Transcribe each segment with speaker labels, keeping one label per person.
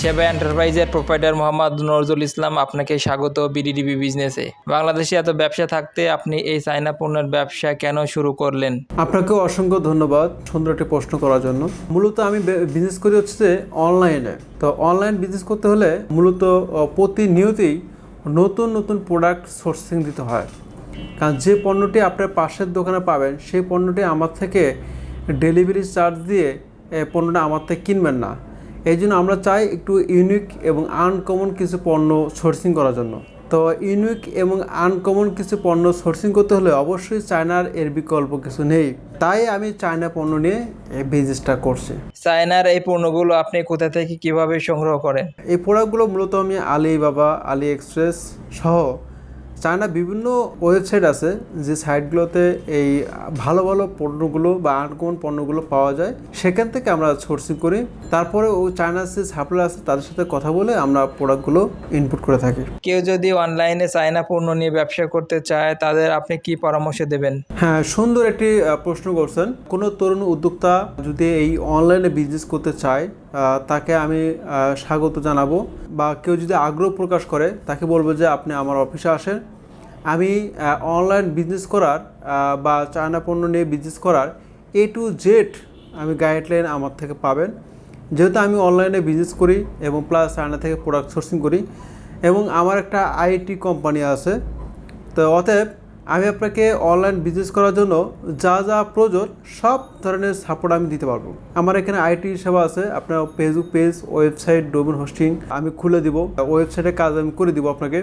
Speaker 1: সেবা এন্টারপ্রাইজের প্রোপাইটার মোহাম্মদ নজরুল ইসলাম আপনাকে স্বাগত বিডিডিবি বিজনেসে বাংলাদেশে এত ব্যবসা থাকতে আপনি এই চায়না পণ্যের ব্যবসা কেন শুরু করলেন?
Speaker 2: আপনাকে অসংখ্য ধন্যবাদ সুন্দর একটি প্রশ্ন করার জন্য। মূলত আমি বিজনেস করি হচ্ছে অনলাইনে তো অনলাইন বিজনেস করতে হলে মূলত প্রতিনিয়তই নতুন নতুন প্রোডাক্ট সোর্সিং দিতে হয়। কারণ যে পণ্যটি আপনার পাশের দোকানে পাবেন, সেই পণ্যটি আমার থেকে ডেলিভারি চার্জ দিয়ে পণ্যটা আমার থেকে কিনবেন না। এই জন্য আমরা চাই একটু ইউনিক এবং আনকমন কিছু পণ্য সোর্সিং করার জন্য। তো ইউনিক এবং আনকমন কিছু পণ্য সোর্সিং করতে হলে অবশ্যই চায়নার এর বিকল্প কিছু নেই। তাই আমি চায়না পণ্য নিয়ে এই বিজনেসটা করছি।
Speaker 1: চায়নার এই পণ্যগুলো আপনি কোথা থেকে কীভাবে সংগ্রহ করেন?
Speaker 2: এই প্রোডাক্টগুলো মূলত আমি আলি বাবা আলি এক্সপ্রেস সহ চায়না বিভিন্ন ওয়েবসাইট আছে যে সাইটগুলোতে এই ভালো ভালো পণ্যগুলো বা আনকমন পণ্যগুলো পাওয়া যায়। সেখান থেকে আমরা সোর্সিং করি। তারপরে ও চায়নার যে সাপ্লাই আছে তাদের সাথে কথা বলে আমরা প্রোডাক্টগুলো ইনপুট করে থাকি।
Speaker 1: কেউ যদি অনলাইনে চায়না পণ্য নিয়ে ব্যবসা করতে চায় তাদের আপনি কি পরামর্শ দেবেন?
Speaker 2: হ্যাঁ সুন্দর একটি প্রশ্ন করছেন। কোনো তরুণ উদ্যোক্তা যদি এই অনলাইনে বিজনেস করতে চায় তাকে আমি স্বাগত জানাব। বা কেউ যদি আগ্রহ প্রকাশ করে, তাকে বলব যে আপনি আমার অফিসে আসেন। আমি অনলাইন বিজনেস করার বা চায়না পণ্য নিয়ে বিজনেস করার এ টু জেড আমি গাইডলাইন আমার থেকে পাবেন। যেহেতু আমি অনলাইনে বিজনেস করি এবং প্লাস চায়না থেকে প্রোডাক্ট সোর্সিং করি এবং আমার একটা আইটি কোম্পানি আছে। তো অতএব আমি আপনাকে অনলাইন বিজনেস করার জন্য যা যা প্রয়োজন সব ধরনের সাপোর্ট আমি দিতে পারব। আমার এখানে আইটি সেবা আছে, আপনার Facebook page website domain hosting আমি খুলে দিব। ওয়েবসাইটে কাজ আমি করে দিব আপনাকে।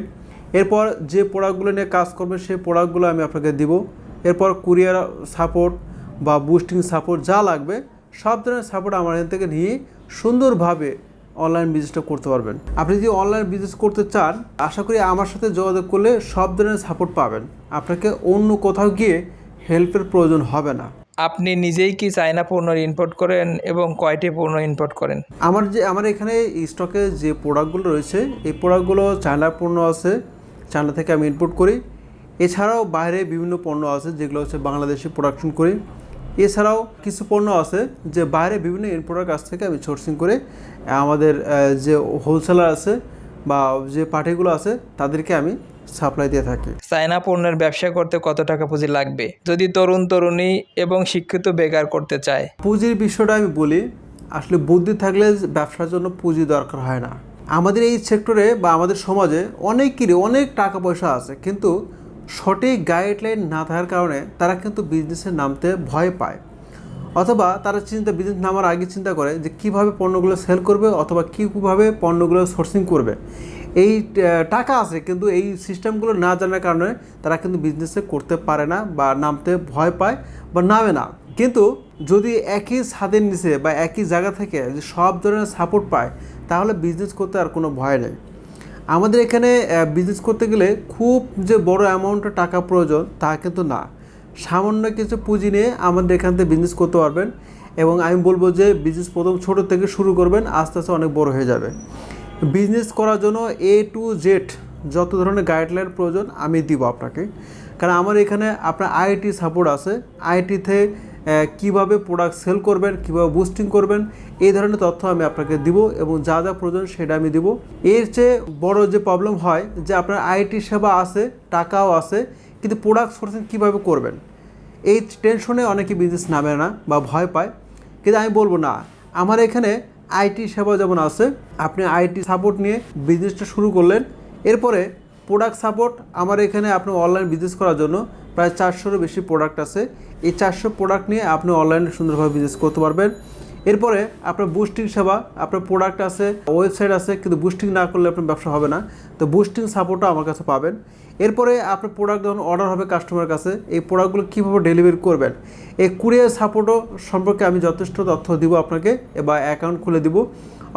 Speaker 2: এরপর যে প্রোডাক্টগুলো নিয়ে কাজ করবেন, সেই প্রোডাক্টগুলো আমি আপনাকে দিব। এরপর কুরিয়ার সাপোর্ট বা বুস্টিং সাপোর্ট যা লাগবে, সব ধরনের সাপোর্ট আমার এখান থেকে নিয়ে সুন্দরভাবে অনলাইন বিজনেসটা করতে পারবেন। আপনি যদি অনলাইন বিজনেস করতে চান আশা করি আমার সাথে যোগাযোগ করলে সব ধরনের সাপোর্ট পাবেন। আপনাকে অন্য কোথাও গিয়ে হেল্পের প্রয়োজন হবে না।
Speaker 1: আপনি নিজেই কি চায়না পণ্য ইম্পোর্ট করেন এবং কয়টি পণ্য ইম্পোর্ট করেন?
Speaker 2: আমার যে আমার এখানে স্টকে যে প্রোডাক্টগুলো রয়েছে এই প্রোডাক্টগুলো চায়নার পণ্য আছে চায়না থেকে আমি ইম্পোর্ট করি। এছাড়াও বাইরে বিভিন্ন পণ্য আছে যেগুলো হচ্ছে বাংলাদেশে প্রোডাকশন করি। এছাড়াও কিছু পণ্য আছে যে বাইরে বিভিন্ন ইম্পোর্টার কাছ থেকে আমি সোর্সিং করে আমাদের যে হোলসেলার আছে বা যে পার্টিগুলো আছে তাদেরকে আমি সাপ্লাই দিয়ে থাকি।
Speaker 1: চায়না পণ্যের ব্যবসা করতে কত টাকা পুঁজি লাগবে? যদি তরুণ তরুণী এবং শিক্ষিত বেকার করতে চায়।
Speaker 2: পুঁজির বিষয়টা আমি বলি আসলে বুদ্ধি থাকলে ব্যবসার জন্য পুঁজি দরকার হয় না। আমাদের এই সেক্টরে বা আমাদের সমাজে অনেকেরই অনেক টাকা পয়সা আছে কিন্তু সঠিক গাইডলাইন না থাকার কারণে তারা কিন্তু বিজনেসে নামতে ভয় পায়। অথবা তারা চিন্তা বিজনেস নামার আগে চিন্তা করে যে কীভাবে পণ্যগুলো সেল করবে অথবা কীভাবে পণ্যগুলো সোর্সিং করবে। এই টাকা আছে কিন্তু এই সিস্টেমগুলো না জানার কারণে তারা কিন্তু বিজনেসে করতে পারে না বা নামতে ভয় পায় বা নামে না। কিন্তু যদি একই ছাদের নিচে বা একই জায়গা থেকে যদি সব ধরনের সাপোর্ট পায়, তাহলে বিজনেস করতে আর কোনো ভয় নেই। আমাদের এখানে বিজনেস করতে গেলে খুব যে বড় অ্যামাউন্টের টাকা প্রয়োজন তা কিন্তু না। সামান্য কিছু পুঁজি নিয়ে আমাদের এখান থেকে বিজনেস করতে পারবেন এবং আমি বলব যে বিজনেস প্রথম ছোট থেকে শুরু করবেন, আস্তে আস্তে অনেক বড় হয়ে যাবে। বিজনেস করার জন্য এ টু জেড যত ধরনের গাইডলাইন প্রয়োজন আমি দিব আপনাকে। কারণ আমার এখানে আপনার আইটি সাপোর্ট আছে। আইটিতে কীভাবে প্রোডাক্ট সেল করবেন, কীভাবে বুস্টিং করবেন, এই ধরনের তথ্য আমি আপনাকে দিব এবং যা যা প্রয়োজন সেটা আমি দিব। এর চেয়ে বড় যে প্রবলেম হয়, যে আপনার আইটি সেবা আছে, টাকাও আছে, কিন্তু প্রোডাক্ট সোর্সিং কীভাবে করবেন? এই টেনশনে অনেকে বিজনেস নামে না বা ভয় পায়। কিন্তু আমি বলব না, আমার এখানে আইটি সেবা যেমন আছে, আপনি আইটি সাপোর্ট নিয়ে বিজনেসটা শুরু করলেন। এরপরে প্রোডাক্ট সাপোর্ট আমার এখানে আপনি অনলাইন বিজনেস করার জন্য প্রায় চারশোরও বেশি প্রোডাক্ট আছে। এই চারশো প্রোডাক্ট নিয়ে আপনি অনলাইনে সুন্দরভাবে বিজনেস করতে পারবেন। এরপরে আপনার বুস্টিং সেবা, আপনার প্রোডাক্ট আছে ওয়েবসাইট আছে, কিন্তু বুস্টিং না করলে আপনার ব্যবসা হবে না। তো বুস্টিং সাপোর্টও আমার কাছে পাবেন। এরপরে আপনার প্রোডাক্ট যখন অর্ডার হবে কাস্টমারের কাছে, এই প্রোডাক্টগুলো কীভাবে ডেলিভারি করবেন, এই কুরিয়ার সাপোর্টও সম্পর্কে আমি যথেষ্ট তথ্য দিব আপনাকে, বা অ্যাকাউন্ট খুলে দিব।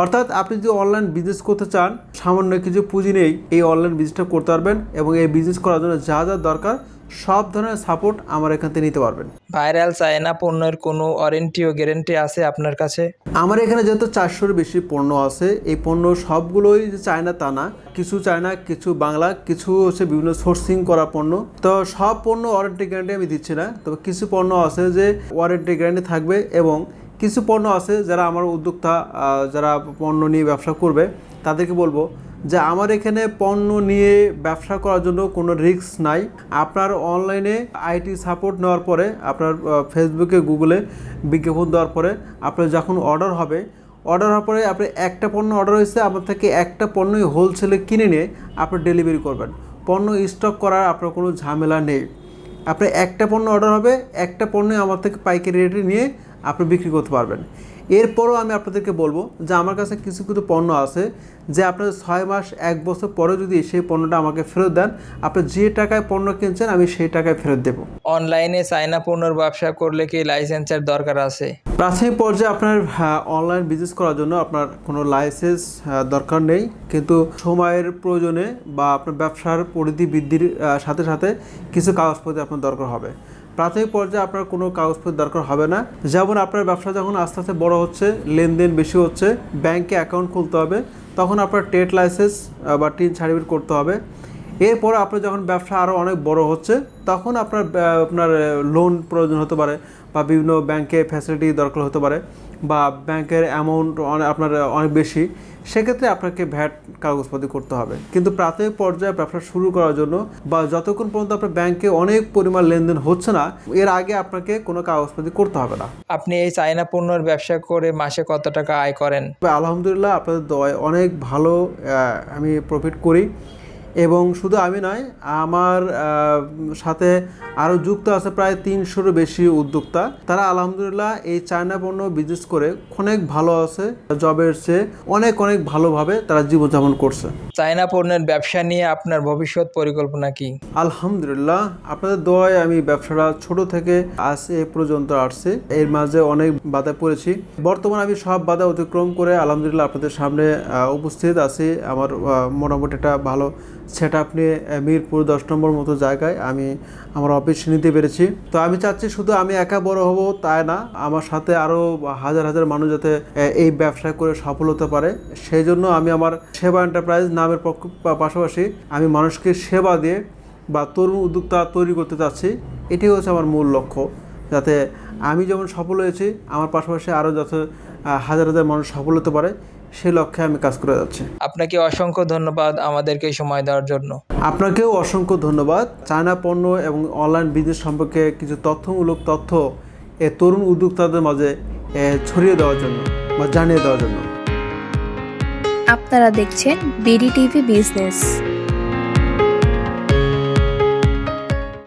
Speaker 2: অর্থাৎ আপনি যদি অনলাইন বিজনেস করতে চান, সামান্য কিছু পুঁজি নেই এই অনলাইন বিজনেসটা করতে পারবেন এবং এই বিজনেস করার জন্য যা যা দরকার সব ধরনের সাপোর্ট আমার এখান থেকে নিতে পারবেন।
Speaker 1: ভাইরাল চায়না পণ্যের কোনো ওয়ারেন্টি ও গ্যারেন্টি আছে আপনার কাছে?
Speaker 2: আমার এখানে যেহেতু চারশোর বেশি পণ্য আছে এই পণ্য সবগুলোই যে চায়না তা না কিছু চায়না কিছু বাংলা কিছু হচ্ছে বিভিন্ন সোর্সিং করা পণ্য। তো সব পণ্য ওয়ারেন্টি গ্যারান্টি আমি দিচ্ছি না। তবে কিছু পণ্য আছে যে ওয়ারেন্টি গ্যারান্টি থাকবে এবং কিছু পণ্য আছে যারা আমার উদ্যোক্তা যারা পণ্য নিয়ে ব্যবসা করবে তাদেরকে বলব যে আমার এখানে পণ্য নিয়ে ব্যবসা করার জন্য কোনো রিস্ক নাই। আপনার অনলাইনে আইটি সাপোর্ট নেওয়ার পরে, আপনার ফেসবুকে, গুগলে বিজ্ঞাপন দেওয়ার পরে আপনার যখন অর্ডার হবে, অর্ডার হওয়ার পরে আপনি একটা পণ্য অর্ডার হয়েছে আমার থেকে একটা পণ্যই হোলসেলে কিনে নিয়ে আপনি ডেলিভারি করবেন। পণ্য স্টক করার আপনার কোনো ঝামেলা নেই। আপনি একটা পণ্য অর্ডার হবে, একটা পণ্য আমার থেকে পাইকারি রেটে নিয়ে আপনি বিক্রি করতে পারবেন। এরপরও আমি আপনাদেরকে বলব যে আমার কাছে কিছু কিছু পণ্য আছে যে আপনার ছয় মাস এক বছর পরে যদি সেই পণ্যটা আমাকে ফেরত দেন আপনি যে টাকায় পণ্য কিনছেন আমি সেই টাকায় ফেরত দেবো।
Speaker 1: অনলাইনে চায়না পণ্যের ব্যবসা করলে কি লাইসেন্সের দরকার আছে?
Speaker 2: প্রাথমিক পর্যায়ে আপনার অনলাইন বিজনেস করার জন্য আপনার কোনো লাইসেন্স দরকার নেই। কিন্তু সময়ের প্রয়োজনে বা আপনার ব্যবসার পরিধি বৃদ্ধির সাথে সাথে কিছু কাগজপত্র আপনার দরকার হবে। প্রাথমিক পর্যায়ে আপনার কোনো কাগজপত্র দরকার হবে না। যেমন আপনার ব্যবসা যখন আস্তে আস্তে বড় হচ্ছে, লেনদেন বেশি হচ্ছে, ব্যাংকে অ্যাকাউন্ট খুলতে হবে, তখন আপনার ট্রেড লাইসেন্স বা টিন সার্টিফিকেট করতে হবে। এরপর আপনার যখন ব্যবসা আরও অনেক বড় হচ্ছে, তখন আপনার আপনার লোন প্রয়োজন হতে পারে, বা বিভিন্ন ব্যাংকে ফ্যাসিলিটি দরকার হতে পারে, বা ব্যাংকের অ্যামাউন্ট আপনার অনেক বেশি। সেক্ষেত্রে আপনাকে ভ্যাট কাগজপত্র করতে হবে। কিন্তু প্রাথমিক পর্যায়ে ব্যবসা শুরু করার জন্য বা যতক্ষণ পর্যন্ত আপনার ব্যাংকে অনেক পরিমাণ লেনদেন হচ্ছে না এর আগে আপনাকে কোনো কাগজপত্র করতে হবে না।
Speaker 1: আপনি এই চায়না পণ্যের ব্যবসা করে মাসে কত টাকা আয় করেন?
Speaker 2: আলহামদুলিল্লাহ আপনাদের দয় অনেক ভালো আমি প্রফিট করি। এবং শুধু আমি নয় আমার সাথে আরও যুক্ত আছে প্রায় তিনশোরও বেশি উদ্যোক্তা। তারা আলহামদুলিল্লাহ এই চায়না পণ্য বিজনেস করে অনেক ভালো আছে জবের চেয়ে অনেক অনেক ভালোভাবে তারা জীবনযাপন করছে।
Speaker 1: চায়না পণ্যের ব্যবসা নিয়ে আপনার ভবিষ্যৎ পরিকল্পনা কি?
Speaker 2: আলহামদুলিল্লাহ আপনাদের দোয়ায় আমি ব্যবসাটা ছোট থেকে আজ এ পর্যন্ত আসছে। এর মাঝে অনেক বাধায় পড়েছি। বর্তমানে আমি সব বাধা অতিক্রম করে আলহামদুলিল্লাহ আপনাদের সামনে উপস্থিত আছি। আমার মোটামুটি একটা ভালো সেট আপনি মিরপুর দশ নম্বর মতো জায়গায় আমি আমার অফিস নিতে পেরেছি। তো আমি চাচ্ছি শুধু আমি একা বড় হব তাই না, আমার সাথে আরও হাজার হাজার মানুষ যাতে এই ব্যবসা করে সফল হতে পারে। সেই জন্য আমি আমার সেবা এন্টারপ্রাইজ নামের পক্ষ পাশাপাশি আমি মানুষকে সেবা দিয়ে বা তরুণ উদ্যোক্তা তৈরি করতে চাচ্ছি। এটি হচ্ছে আমার মূল লক্ষ্য। যাতে আমি যেমন সফল হয়েছি, আমার পাশাপাশি আরও যাতে হাজার হাজার মানুষ সফল হতে পারে। সেই লক্ষ্যে আমি কাজ করে যাচ্ছি।
Speaker 1: আপনাকে অসংখ্য ধন্যবাদ আমাদেরকে সময় দেওয়ার জন্য।
Speaker 2: আপনাকেও অসংখ্য ধন্যবাদ। চায়না পণ্য এবং অনলাইন বিজনেস সম্পর্কে কিছু তথ্যমূলক তথ্য এ তরুণ উদ্যোক্তাদের মাঝে ছড়িয়ে দেওয়ার জন্য বা জানিয়ে দেওয়ার জন্য।
Speaker 3: আপনারা দেখছেন বিডি টিভি বিজনেস।